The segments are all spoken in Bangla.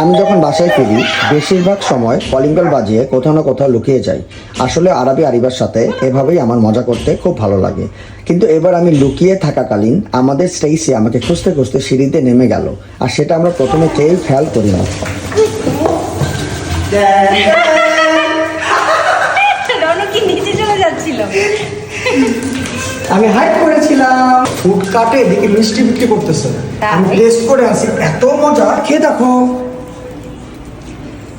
আমি যখন বাসায় ফিরি বেশিরভাগ সময় কলিং বেল বাজিয়ে কোথাও না কোথাও লুকিয়ে যাই। আসলে আরবি আরিবার সাথে এভাবেই আমার মজা করতে খুব ভালো লাগে। কিন্তু এবার আমি লুকিয়ে থাকাকালীন আমাদের স্টেইসি আমাকে খুঁজতে খুঁজতে সিঁড়িতে নেমে গেল। আর সেটা আমরা প্রথমে কেউ খেয়াল করি না। রনক কি নিচে চলে যাচ্ছিল। আমি হাইট করেছিলাম। ফুড কাটে এদিকে মিষ্টি বিক্রি করতেছে। আমি টেস্ট করে আসি এত মজা। খেয়ে দেখো।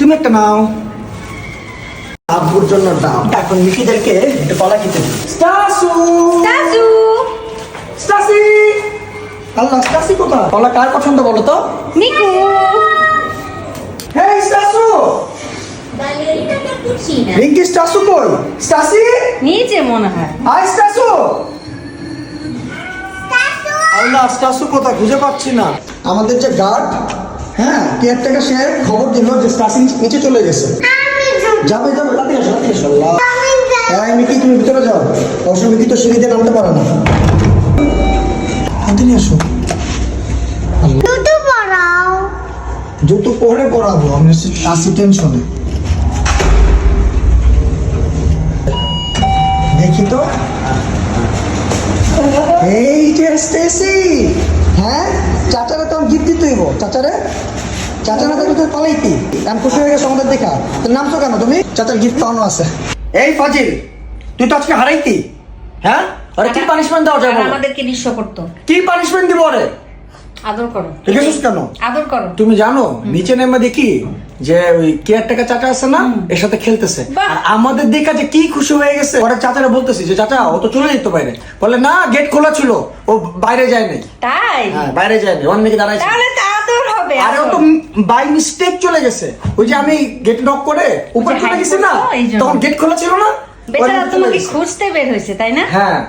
তুমি একটা নাও। আব্বুর জন্য দাও। এখন মিকিদেরকে একটা কলা খেতে দিই স্টাসু! স্টাসি! আল্লাহ স্টাসি কোথায়? কলা কার পছন্দ বলো তো? মিকু হেই স্টাসু! রিঙ্কি স্টাসু কই? স্টাসি? নিচে মনে হয়। স্টাসু! আল্লাহ স্টাসু কোথায়? খুঁজে পাচ্ছি না। আমাদের যে গার্ড হ্যাঁ কেয়ারটেকার সে খবর দিল যে স্টাসি নিচে চলে গেছে। যাবে যাবে তাতে আসো তাতে আসো। হ্যাঁ মিকি তুমি ভিতরে যাও। অবশ্য মিকি তো সিঁড়িতে নামতে পারে না। তাড়াতাড়ি আসো। Tutto parao. জুতো পরে পড়াবো আমি আসি টেনশনে দেখি তো। এই যে স্টেসি হ্যাঁ? চাচারে তো গিফট দিতে হইব। চাচারে? চাচারা তো পালাইতি আমি খুশি হয়ে গেছে আমাদের দেখা। তোর নামছো কেন তুমি? চাচার গিফট পাওয়ানো আছে। এই ফাজিল তুই তো আজকে হারাইতি? হ্যাঁ? আরে কি পানিশমেন্ট দেওয়া যাব আর? আমাদেরকে নিঃস্ব করতো। কি পানিশমেন্ট দিব রে আদর করো। ঠিক আছে কেন? আদর করো। তুমি জানো নিচে নেমে দেখি যে ওই কেয়ারটেকার চাচা আছে না এর সাথে খেলতেছে। আর আমাদের দেখা যে কি খুশি হয়ে গেছে ওরা চাচারা বলতেছি যে চাচা ও তো চলে যেত বাইরে। বলে না গেট খোলা ছিল ও বাইরে যায় নাই তাই? হ্যাঁ বাইরে তাহলে তো আদর হবে আরে ও তো বাই মিস্টেক চলে গেছে। ওই যে আমি গেট নক করে উপর চলে গেছি না। তখন গেট খোলা ছিল না। বেচারা তোমাকে খুঁজতে বের হয়েছে তাই না? হ্যাঁ।